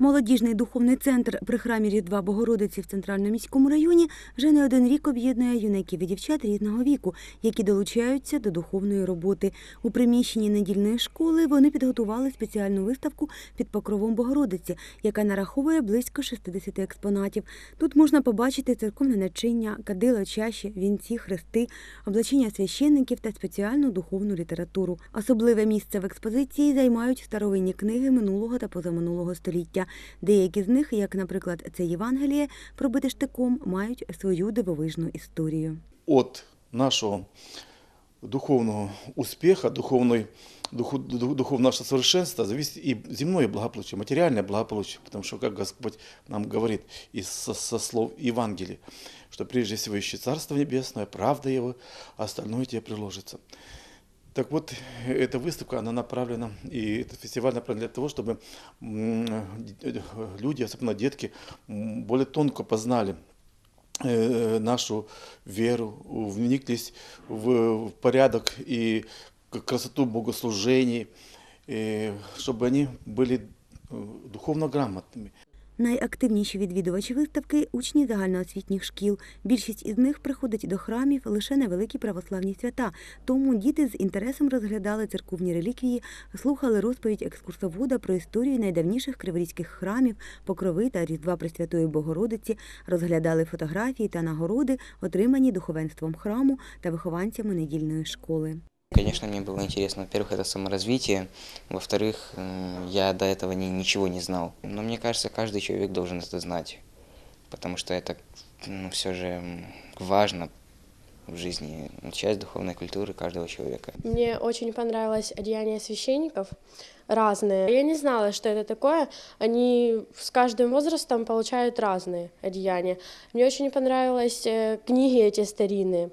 Молодіжний духовний центр при храмі Різдва Богородиці в центральному міському районі вже не один рік об'єднує юнаків і дівчат різного віку, які долучаються до духовної роботи. У приміщенні недільної школи вони підготували спеціальну виставку під покровом Богородиці, яка нараховує близько 60 експонатів. Тут можна побачити церковне начиння, кадила, чаші, вінці, хрести, облачення священників та спеціальну духовну літературу. Особливе місце в експозиції займають старовинні книги минулого та позаминулого століття. Деякі з них, як, наприклад, це Євангеліє, пробите штиком, мають свою дивовижну історію. от нашего духовного успеха, духовной, духу- ду- духовного нашего совершенства зависит и земное благополучие, материальное благополучие. Потому что, как Господь нам говорит из, со, со слов Евангелия, что прежде всего ищи Царство Небесное, правда Его, остальное тебе приложится. Так вот, эта выставка, она направлена, и этот фестиваль направлен для того, чтобы м, д- люди, особенно детки, м, более тонко познали э, нашу веру, вниклись в в порядок и к- красоту богослужений, э, чтобы они были э, духовно грамотными. Найактивніші відвідувачі виставки учні загальноосвітніх шкіл. Більшість із них приходить до храмів лише на великі православні свята. Тому діти з інтересом розглядали церковні реліквії, слухали розповідь екскурсовода про історію найдавніших криворізьких храмів, покрови та Різдва Пресвятої Богородиці, розглядали фотографії та нагороди, отримані духовенством храму та вихованцями недільної школи. Конечно, мне было интересно. Во-первых, это саморазвитие. Во-вторых, я до этого ни- ничего не знал. Но мне кажется, каждый человек должен это знать. Потому что это ну, все же важно в жизни. Часть духовной культуры каждого человека. Мне очень понравилось одеяние священников разные. Я не знала, что это такое. Они с каждым возрастом получают разные одеяния. Мне очень понравились э, книги эти старинные.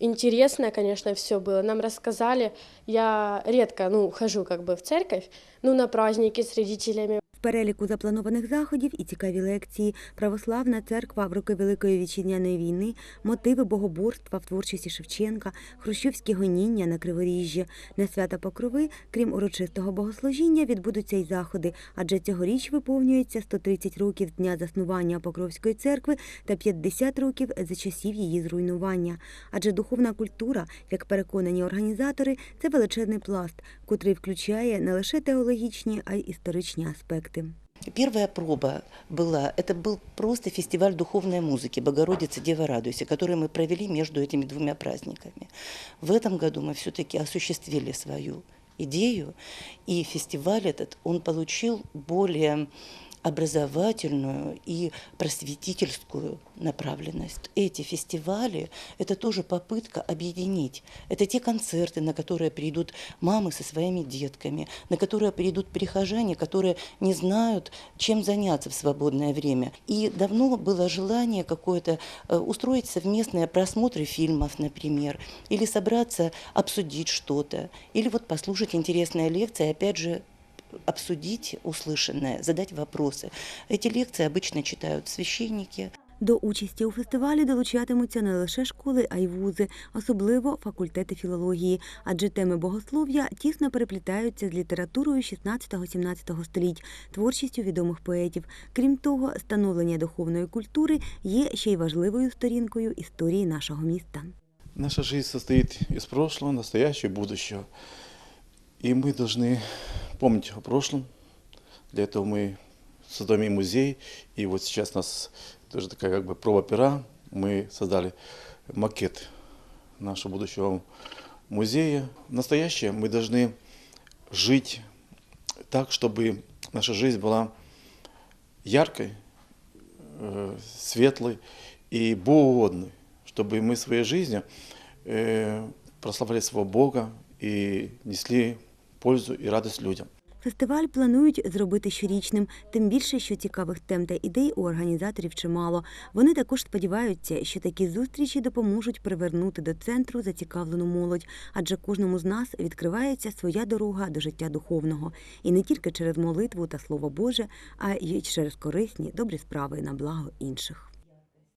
Интересно, конечно, все было. Нам рассказали. Я редко, ну, хожу как бы в церковь, ну, на праздники с родителями. Переліку запланованих заходів і цікаві лекції, православна церква в роки Великої вітчизняної війни, мотиви богоборства в творчості Шевченка, хрущовські гоніння на Криворіжжі. На свята Покрови, крім урочистого богослужіння, відбудуться й заходи, адже цьогоріч виповнюється 130 років дня заснування Покровської церкви та 50 років за часів її зруйнування. Адже духовна культура, як переконані організатори, це величезний пласт, котрий включає не лише теологічні, а й історичні аспекти Первая проба была, это был просто фестиваль духовной музыки «Богородица, Дева, радуйся», который мы провели между этими двумя праздниками. В этом году мы все-таки осуществили свою идею, и фестиваль этот, он получил более образовательную и просветительскую направленность. Эти фестивали – это тоже попытка объединить. Это те концерты, на которые придут мамы со своими детками, на которые придут прихожане, которые не знают, чем заняться в свободное время. И давно было желание какое-то э, устроить совместные просмотры фильмов, например, или собраться обсудить что-то, или вот послушать интересные лекции, опять же, обсудить услышанное, задать вопросы. Эти лекции обычно читают священники, До участі у фестивалі долучатимуться не лише школи, а й вузи, особливо факультети філології, адже теми богослов'я тісно переплітаються з літературою 16-17 століть, творчістю відомих поетів. Крім того, становлення духовної культури є ще й важливою сторінкою історії нашого міста. Наша жизнь состоит из прошлого, настоящего и будущего. И мы должны помнить о прошлом. Для этого мы создаем и музей. И вот сейчас у нас тоже такая как бы проба пера. Мы создали макет нашего будущего музея. Настоящее мы должны жить так, чтобы наша жизнь была яркой, э, светлой и богоугодной, чтобы мы своей жизнью э, прославляли своего Бога и несли пользу и радость людям. Фестиваль планують зробити щорічним, тим більше, що цікавих тем та ідей у організаторів чимало. Вони також сподіваються, що такі зустрічі допоможуть привернути до центру зацікавлену молодь, адже кожному з нас відкривається своя дорога до життя духовного, і не тільки через молитву та слово Боже, а й через корисні добрі справи на благо інших.